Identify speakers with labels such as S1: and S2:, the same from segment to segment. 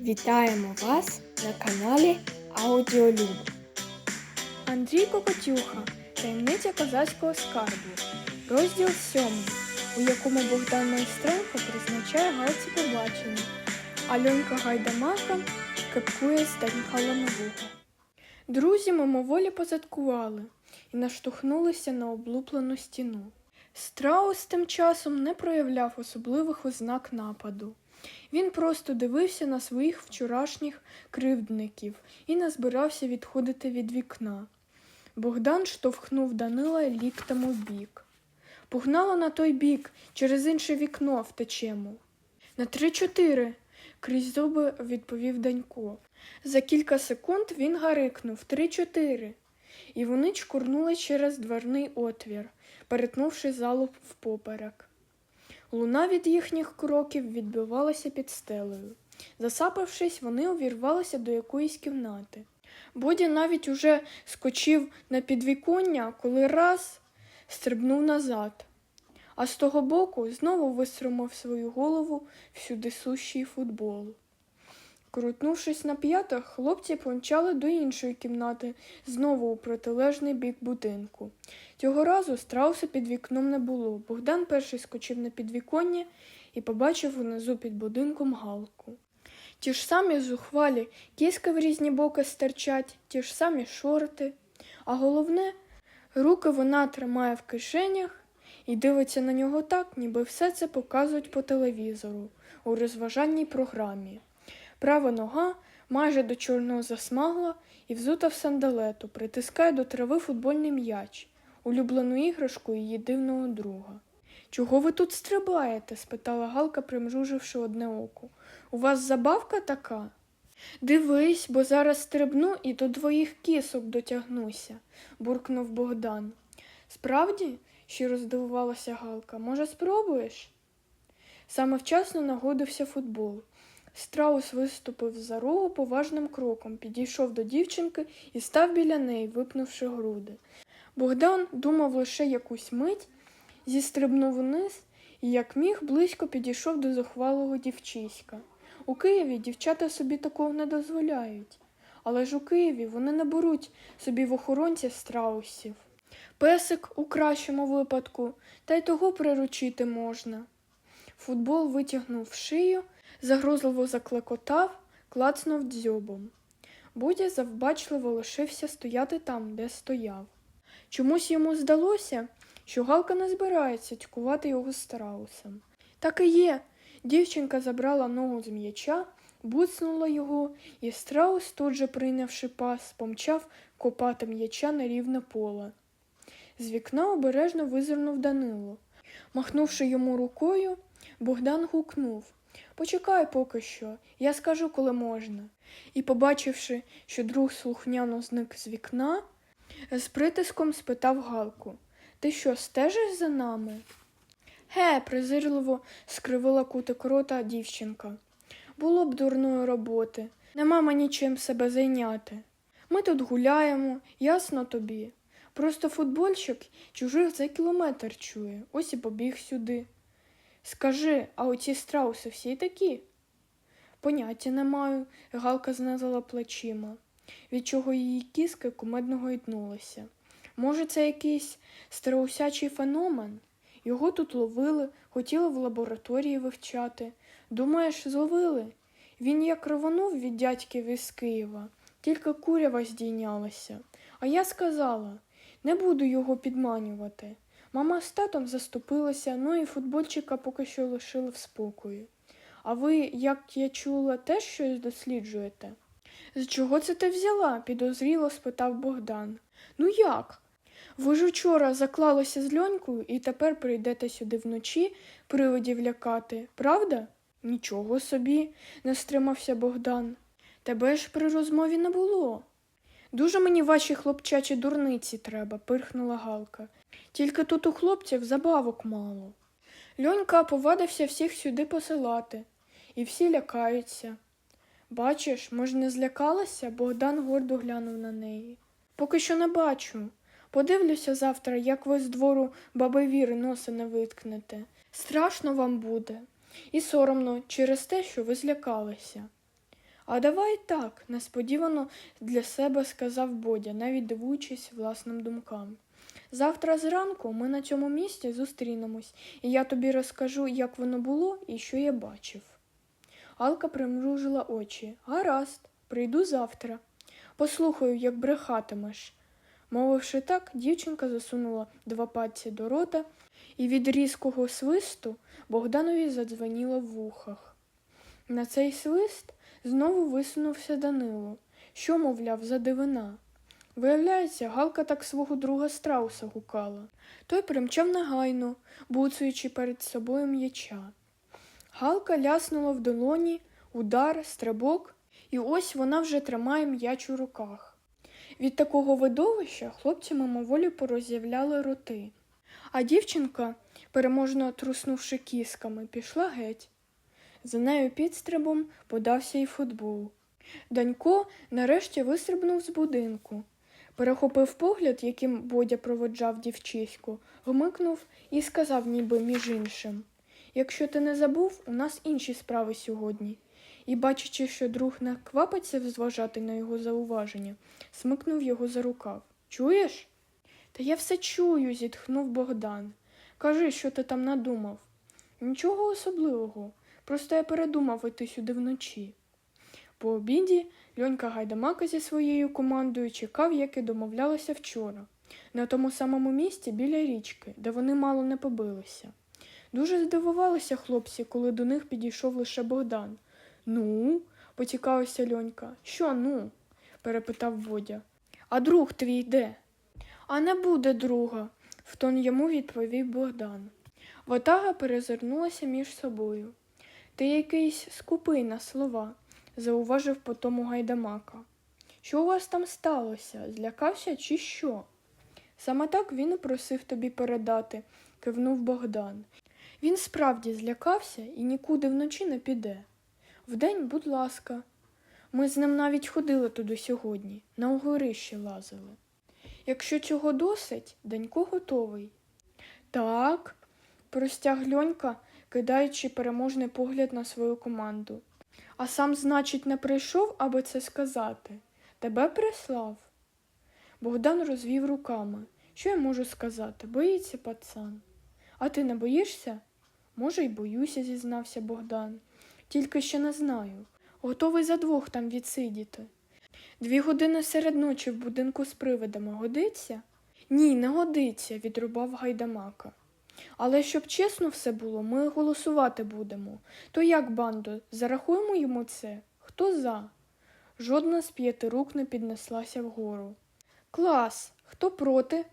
S1: Вітаємо вас на каналі Аудіолюб. Андрій Кокотюха. Таємниця козацького скарбу. Розділ 7, у якому Богдан Майстренко призначає галці побачення. Альонка Гайдамака кепкує Данька Ланового. Друзі мимоволі позадкували і наштовхнулися на облуплену стіну. Страус тим часом не проявляв особливих ознак нападу. Він просто дивився на своїх вчорашніх кривдників і не збирався відходити від вікна. Богдан штовхнув Данила ліктем у бік. Погнало на той бік, через інше вікно втечемо. На три-чотири, крізь зуби відповів Данько. За кілька секунд він гарикнув три-чотири, і вони чкурнули через дверний отвір, перетнувши залу впоперек. Луна від їхніх кроків відбивалася під стелею. Засапавшись, вони увірвалися до якоїсь кімнати. Бодя навіть уже скочив на підвіконня, коли раз стрибнув назад, а з того боку знову виструмив свою голову всюди сущий футбол. Крутнувшись на п'ятах, хлопці помчали до іншої кімнати, знову у протилежний бік будинку. Цього разу страуса під вікном не було. Богдан перший скочив на підвіконня і побачив унизу під будинком галку. Ті ж самі зухвалі кіски в різні боки стирчать, ті ж самі шорти, а головне, руки вона тримає в кишенях і дивиться на нього так, ніби все це показують по телевізору у розважальній програмі. Права нога майже до чорного засмагла і взута в сандалету, притискає до трави футбольний м'яч, улюблену іграшку її дивного друга. Чого ви тут стрибаєте? спитала Галка, примруживши одне око. У вас забавка така? Дивись, бо зараз стрибну і до твоїх кісок дотягнуся, буркнув Богдан. Справді? щиро здивувалася Галка. Може, спробуєш? Саме вчасно нагодився футбол. Страус виступив за рогу поважним кроком, підійшов до дівчинки і став біля неї, випнувши груди. Богдан думав лише якусь мить, зістрибнув униз і, як міг, близько підійшов до зухвалого дівчиська. У Києві дівчата собі такого не дозволяють, але ж у Києві вони не беруть собі в охоронці страусів. Песик у кращому випадку, та й того приручити можна. Футбол витягнув шию, загрозливо заклекотав, клацнув дзьобом. Будя завбачливо лишився стояти там, де стояв. Чомусь йому здалося, що Галка не збирається тькувати його страусом. Так і є. Дівчинка забрала ногу з м'яча, буцнула його, і страус, тут же прийнявши пас, помчав копати м'яча на рівне поле. З вікна обережно визирнув Данило. Махнувши йому рукою, Богдан гукнув Почекай поки що, я скажу, коли можна. І, побачивши, що друг слухняно зник з вікна, з притиском спитав Галку Ти що, стежиш за нами? Ге, презирливо скривила кутик рота дівчинка. Було б дурної роботи, нема мені чим себе зайняти. Ми тут гуляємо, ясно тобі. Просто футбольщик чужих за кілометр чує, ось і побіг сюди. Скажи, а оці страуси всі такі? Поняття не маю, Галка знизила плечима, від чого її кіски кумедно гойднулися. Може, це якийсь страусячий феномен? Його тут ловили, хотіли в лабораторії вивчати. Думаєш, зловили? Він як рванув від дядьків із Києва, тільки курява здійнялася. А я сказала не буду його підманювати. Мама з татом заступилася, ну і футбольчика поки що лишили в спокої. А ви, як я чула, теж щось досліджуєте? З чого це ти взяла? підозріло спитав Богдан. Ну як? Ви ж учора заклалися з льонькою і тепер прийдете сюди вночі привидів лякати, правда? Нічого собі, не стримався Богдан. Тебе ж при розмові не було. Дуже мені ваші хлопчачі дурниці треба, пирхнула Галка. Тільки тут у хлопців забавок мало. Льонька повадився всіх сюди посилати, і всі лякаються. Бачиш, може, не злякалася? Богдан гордо глянув на неї. Поки що не бачу. Подивлюся завтра, як ви з двору баби Віри носа не виткнете. Страшно вам буде, і соромно через те, що ви злякалися. А давай так, несподівано для себе сказав Бодя, навіть дивуючись власним думкам. Завтра зранку ми на цьому місці зустрінемось, і я тобі розкажу, як воно було і що я бачив. Алка примружила очі. Гаразд, прийду завтра. Послухаю, як брехатимеш. Мовивши так, дівчинка засунула два пальці до рота, і від різкого свисту Богданові задзвеніло в вухах. На цей свист знову висунувся Данило. Що, мовляв, за дивина? Виявляється, Галка так свого друга страуса гукала. Той примчав негайно, буцуючи перед собою м'яча. Галка ляснула в долоні, удар, стрибок, і ось вона вже тримає м'яч у руках. Від такого видовища хлопці мимоволі пороз'являли роти, а дівчинка, переможно труснувши кісками, пішла геть. За нею підстрибом подався і футбол. Данько нарешті вистрибнув з будинку. Перехопив погляд, яким Бодя проводжав дівчиську, гмикнув і сказав, ніби між іншим Якщо ти не забув, у нас інші справи сьогодні. І, бачачи, що друг не квапиться зважати на його зауваження, смикнув його за рукав. Чуєш? Та я все чую, зітхнув Богдан. Кажи, що ти там надумав. Нічого особливого. Просто я передумав іти сюди вночі. По обіді Льонька Гайдамака зі своєю командою чекав, як і домовлялися вчора, на тому самому місці біля річки, де вони мало не побилися. Дуже здивувалися хлопці, коли до них підійшов лише Богдан. Ну, поцікавився Льонька. Що ну? перепитав Бодя. А друг твій де? А не буде друга, в тон йому відповів Богдан. Ватага перезирнулася між собою. Ти якийсь скупий на слова, зауважив по тому гайдамака. Що у вас там сталося? Злякався чи що? Саме так він просив тобі передати, кивнув Богдан. Він справді злякався і нікуди вночі не піде. Вдень, будь ласка, ми з ним навіть ходили туди сьогодні, на угорище лазили. Якщо цього досить, Данько готовий. Так, простяг Льонька, кидаючи переможний погляд на свою команду. А сам, значить, не прийшов, аби це сказати. Тебе прислав. Богдан розвів руками. Що я можу сказати? Боїться пацан. А ти не боїшся? Може, й боюся, зізнався Богдан. Тільки ще не знаю. Готовий за двох там відсидіти. Дві години серед ночі в будинку з привидами годиться? Ні, не годиться, відрубав гайдамака. Але щоб чесно все було, ми голосувати будемо. То як, бандо, зарахуємо йому це? Хто за? Жодна з п'яти рук не піднеслася вгору. Клас, хто проти?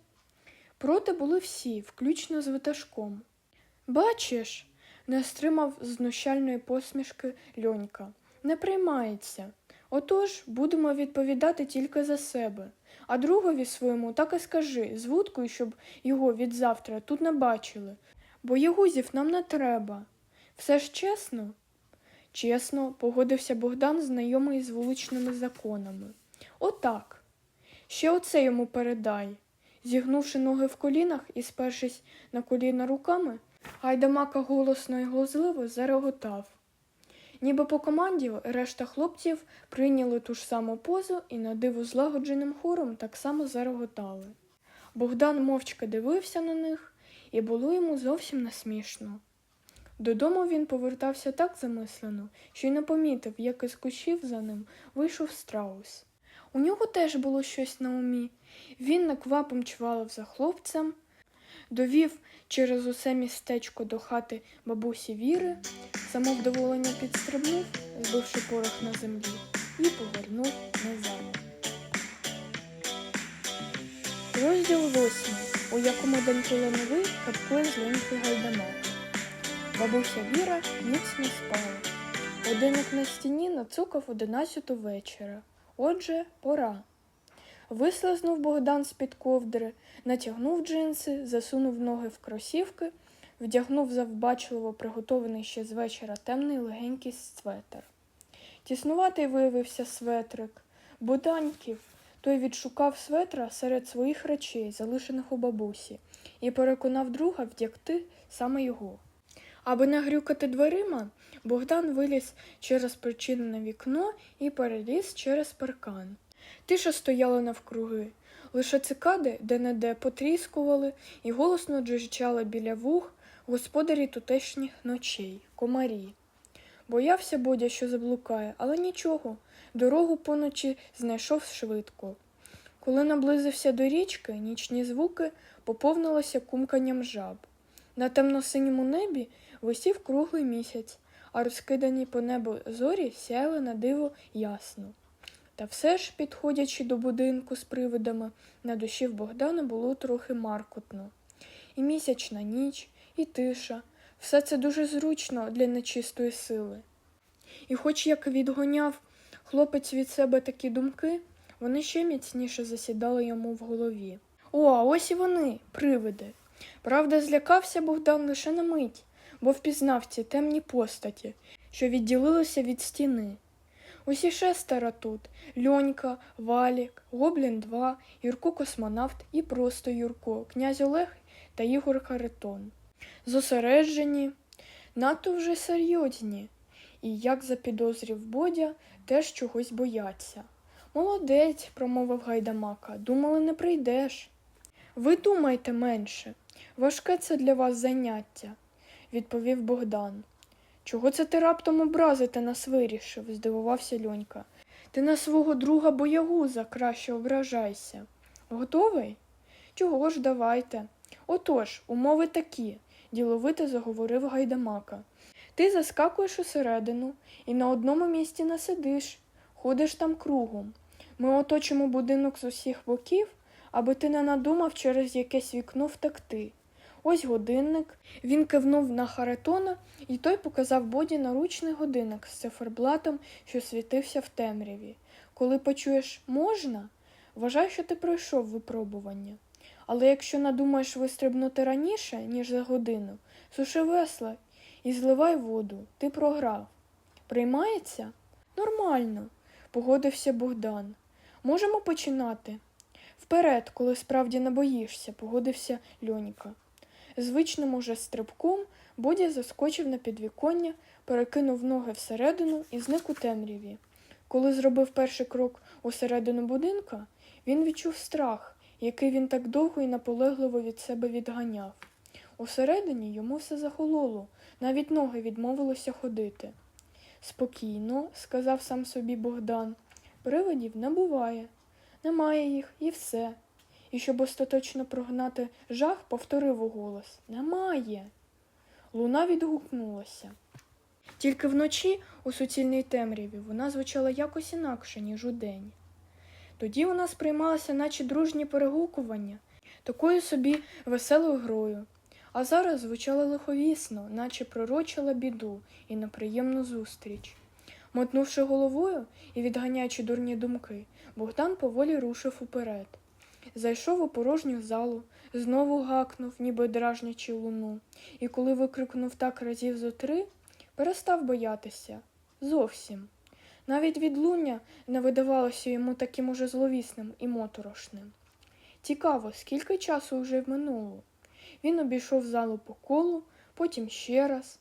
S1: Проти були всі, включно з витажком. Бачиш, не стримав знущальної посмішки Льонька. Не приймається. Отож будемо відповідати тільки за себе. А другові своєму так і скажи з щоб його від завтра тут не бачили, бо ягузів нам не треба. Все ж чесно? Чесно, погодився Богдан, знайомий з вуличними законами. Отак. Ще оце йому передай. Зігнувши ноги в колінах і спершись на коліна руками, Гайдамака голосно і глузливо зареготав. Ніби по команді решта хлопців прийняли ту ж саму позу і на диво злагодженим хором так само зареготали. Богдан мовчки дивився на них, і було йому зовсім не смішно. Додому він повертався так замислено, що й не помітив, як із кущів за ним вийшов страус. У нього теж було щось на умі. Він наквапом чвалив за хлопцем, довів через усе містечко до хати бабусі Віри, самовдоволення підстрибнув, збивши порох на землі, і повернув назад. Розділ восьмий, у якому Данько Лановий капкує з Ленки Гайдамак. Бабуся Віра міцно спала. Годинник на стіні нацукав одинадцяту вечора. Отже, пора. Вислизнув Богдан з-під ковдри, натягнув джинси, засунув ноги в кросівки, вдягнув завбачливо приготований ще з вечора темний легенький светр. Тіснуватий виявився светрик, Боданьків. Той відшукав светра серед своїх речей, залишених у бабусі, і переконав друга вдягти саме його. Аби не грюкати дверима, Богдан виліз через причинене вікно і переліз через паркан. Тиша стояла навкруги. Лише цикади де-не-де потріскували і голосно джижчали біля вух господарі тутешніх ночей, комарі. Боявся Бодя, що заблукає, але нічого, дорогу поночі знайшов швидко. Коли наблизився до річки, нічні звуки поповнилися кумканням жаб. На темно-синьому небі висів круглий місяць, а розкидані по небу зорі сяяли на диво ясно. Та все ж, підходячи до будинку з привидами, на душі в Богдана було трохи маркотно. І місячна ніч, і тиша все це дуже зручно для нечистої сили. І хоч як відгоняв хлопець від себе такі думки, вони ще міцніше засідали йому в голові. О, а ось і вони, привиди. Правда, злякався Богдан лише на мить, бо впізнав ці темні постаті, що відділилися від стіни. Усі шестеро тут Льонька, Валік, Гоблін 2, Юрко Космонавт і просто Юрко, князь Олег та Ігор Харитон. Зосереджені, надто вже серйозні, і, як запідозрів Бодя, теж чогось бояться. Молодець, промовив гайдамака, думали, не прийдеш. Ви думайте менше. Важке це для вас заняття, відповів Богдан. Чого це ти раптом образити нас вирішив? здивувався Льонька. Ти на свого друга боягуза краще ображайся. Готовий? Чого ж давайте. Отож, умови такі, діловито заговорив гайдамака. Ти заскакуєш усередину і на одному місці не сидиш, ходиш там кругом. Ми оточимо будинок з усіх боків, аби ти не надумав через якесь вікно втекти. Ось годинник. Він кивнув на Харитона, і той показав Боді наручний годинник з циферблатом, що світився в темряві. Коли почуєш можна, вважай, що ти пройшов випробування. Але якщо надумаєш вистрибнути раніше, ніж за годину, суши весла і зливай воду, ти програв. Приймається? Нормально, погодився Богдан. Можемо починати. Вперед, коли справді не боїшся, погодився Льоніка. Звичним уже стрибком Бодя заскочив на підвіконня, перекинув ноги всередину і зник у темряві. Коли зробив перший крок усередину будинка, він відчув страх, який він так довго і наполегливо від себе відганяв. Усередині йому все захололо, навіть ноги відмовилися ходити. Спокійно, сказав сам собі Богдан, привидів не буває, немає їх і все. І щоб остаточно прогнати жах, повторив уголос Немає. Луна відгукнулася. Тільки вночі, у суцільній темряві, вона звучала якось інакше, ніж удень. Тоді вона сприймалася, наче дружні перегукування, такою собі веселою грою, а зараз звучала лиховісно, наче пророчила біду і неприємну зустріч. Мотнувши головою і відганяючи дурні думки, Богдан поволі рушив уперед. Зайшов у порожню залу, знову гакнув, ніби дражнячи луну, і коли викрикнув так разів зо три, перестав боятися. Зовсім. Навіть відлуння не видавалося йому таким уже зловісним і моторошним. Цікаво, скільки часу вже минуло. Він обійшов залу по колу, потім ще раз.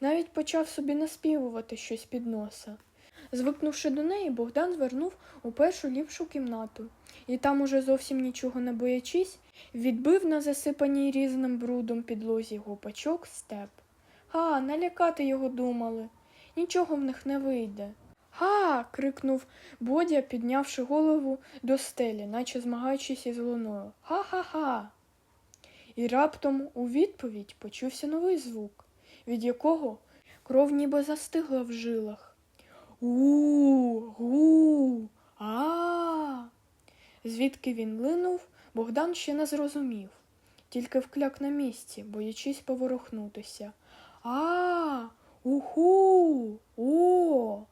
S1: Навіть почав собі наспівувати щось під носа. Звикнувши до неї, Богдан звернув у першу ліпшу кімнату, і там, уже зовсім нічого не боячись, відбив на засипаній різним брудом підлозі гопачок степ. Га, налякати його думали. Нічого в них не вийде. Га. крикнув Бодя, піднявши голову до стелі, наче змагаючись із луною. Ха-ха-ха. І раптом у відповідь почувся новий звук, від якого кров ніби застигла в жилах. У, гу, а. Звідки він линув, Богдан ще не зрозумів, тільки вкляк на місці, боячись поворухнутися. А, уху, о.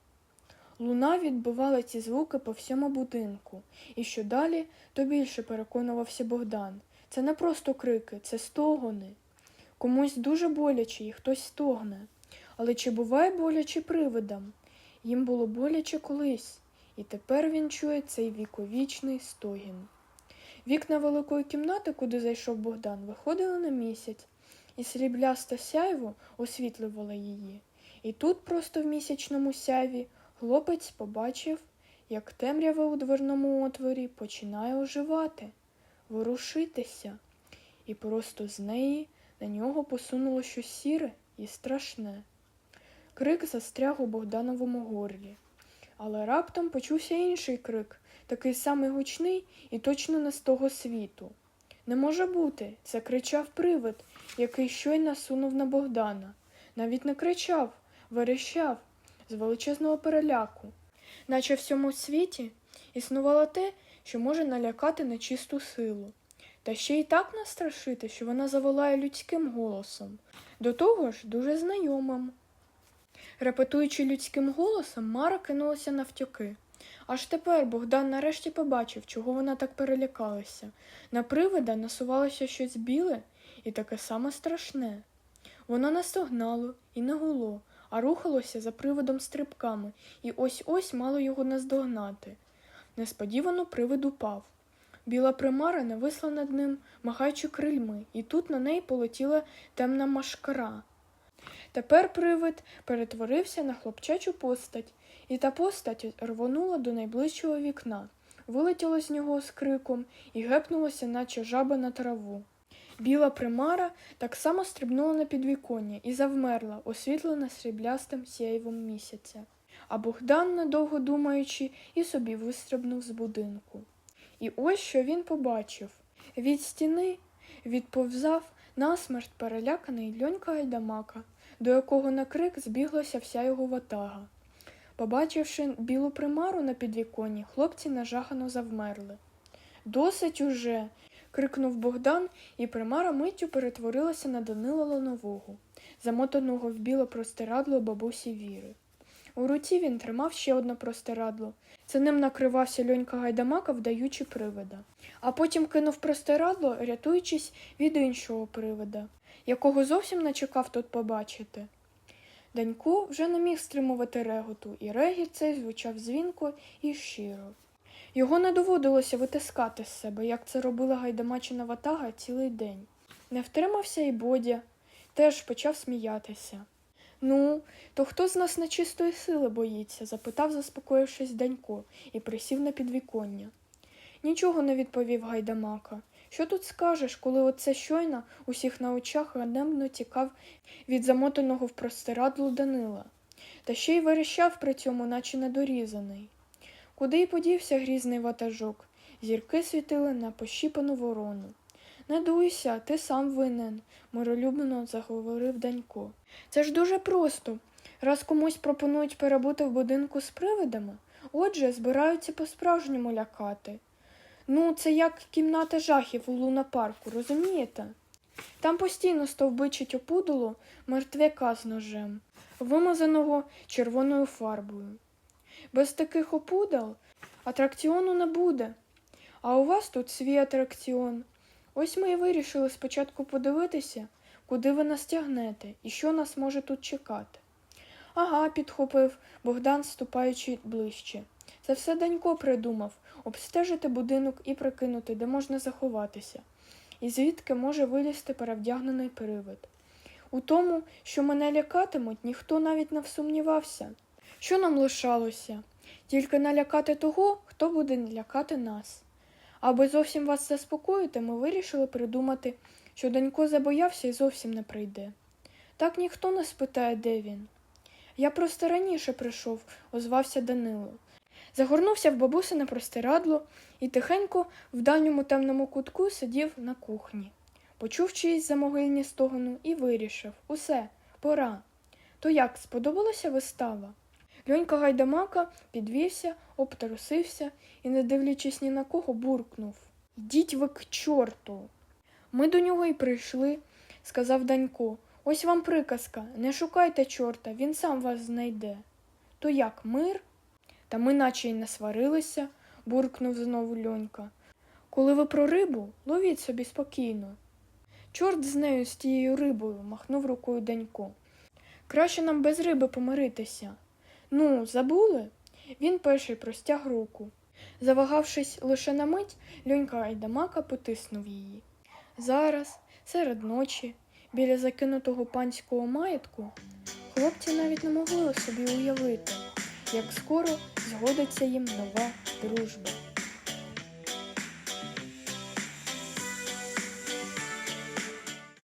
S1: Луна відбивала ці звуки по всьому будинку, і що далі, то більше переконувався Богдан. Це не просто крики, це стогони. Комусь дуже боляче і хтось стогне. Але чи буває боляче привидам? Їм було боляче колись, і тепер він чує цей віковічний стогін. Вікна великої кімнати, куди зайшов Богдан, виходили на місяць, і срібляста сяйво освітлювала її. І тут, просто в місячному сяві, хлопець побачив, як темрява у дверному отворі починає оживати, ворушитися, і просто з неї на нього посунуло щось сіре і страшне. Крик застряг у Богдановому горлі. Але раптом почувся інший крик, такий самий гучний і точно не з того світу. Не може бути, закричав привид, який щойно сунув на Богдана. Навіть не кричав, верещав з величезного переляку, наче в цьому світі існувало те, що може налякати нечисту силу, та ще й так настрашити, що вона заволає людським голосом, до того ж дуже знайомим. Репетуючи людським голосом, Мара кинулася навтьоки. Аж тепер Богдан нарешті побачив, чого вона так перелякалася. На привида насувалося щось біле і таке саме страшне. Воно не стогнало і не гуло, а рухалося за привидом стрибками, і ось ось мало його наздогнати. Несподівано привид упав. Біла примара нависла над ним, махаючи крильми, і тут на неї полетіла темна машкара. Тепер привид перетворився на хлопчачу постать, і та постать рвонула до найближчого вікна, вилетіла з нього з криком і гепнулася, наче жаба на траву. Біла примара так само стрибнула на підвіконня і завмерла, освітлена сріблястим сяйвом місяця. А Богдан, недовго думаючи, і собі вистрибнув з будинку. І ось що він побачив. Від стіни відповзав насмерть переляканий льонька Гайдамака, до якого на крик збіглася вся його ватага. Побачивши білу примару на підвіконні, хлопці нажахано завмерли. Досить уже. крикнув Богдан, і примара миттю перетворилася на Данила Ланового, замотаного в біле простирадло бабусі Віри. У руці він тримав ще одне простирадло. Це ним накривався льонька гайдамака, вдаючи привида, а потім кинув простирадло, рятуючись від іншого привида, якого зовсім не чекав тут побачити. Данько вже не міг стримувати реготу, і регіт цей звучав дзвінко і щиро. Його не доводилося витискати з себе, як це робила гайдамачина ватага цілий день. Не втримався і Бодя, теж почав сміятися. Ну, то хто з нас нечистої сили боїться? запитав, заспокоївшись Данько, і присів на підвіконня. Нічого не відповів гайдамака. Що тут скажеш, коли оце щойно усіх на очах ганебно тікав від замотаного в простирадло Данила, та ще й верещав при цьому, наче недорізаний. Куди й подівся грізний ватажок? Зірки світили на пощіпану ворону. Не дуйся, ти сам винен, миролюбно заговорив Данько. Це ж дуже просто. Раз комусь пропонують перебути в будинку з привидами, отже, збираються по-справжньому лякати. Ну, це як кімната жахів у лунапарку, розумієте? Там постійно стовбичить опудоло мертвяка з ножем, вимазаного червоною фарбою. Без таких опудал атракціону не буде. А у вас тут свій атракціон. Ось ми і вирішили спочатку подивитися, куди ви нас тягнете і що нас може тут чекати. Ага, підхопив Богдан, ступаючи ближче. Це все Данько придумав обстежити будинок і прикинути, де можна заховатися, і звідки може вилізти перевдягнений привид. У тому, що мене лякатимуть, ніхто навіть не всумнівався. Що нам лишалося? Тільки налякати того, хто буде лякати нас. Аби зовсім вас заспокоїти, ми вирішили придумати, що Данько забоявся і зовсім не прийде. Так ніхто не спитає, де він. Я просто раніше прийшов, озвався Данило. Загорнувся в бабусине простирадло і тихенько в дальньому темному кутку сидів на кухні. Почув чиїсь замогильні стогону і вирішив усе, пора. То як, сподобалася вистава? Льонька гайдамака підвівся, обтрусився і, не дивлячись ні на кого, буркнув Йдіть ви к чорту. Ми до нього й прийшли, сказав Данько. Ось вам приказка. Не шукайте чорта, він сам вас знайде. То як, мир? Та ми наче й не сварилися, буркнув знову льонька. Коли ви про рибу, ловіть собі спокійно. Чорт з нею, з тією рибою, махнув рукою Данько. Краще нам без риби помиритися. Ну, забули? Він перший простяг руку. Завагавшись лише на мить, льонька Айдамака потиснув її. Зараз, серед ночі, біля закинутого панського маєтку, хлопці навіть не могли собі уявити, як скоро згодиться їм нова дружба.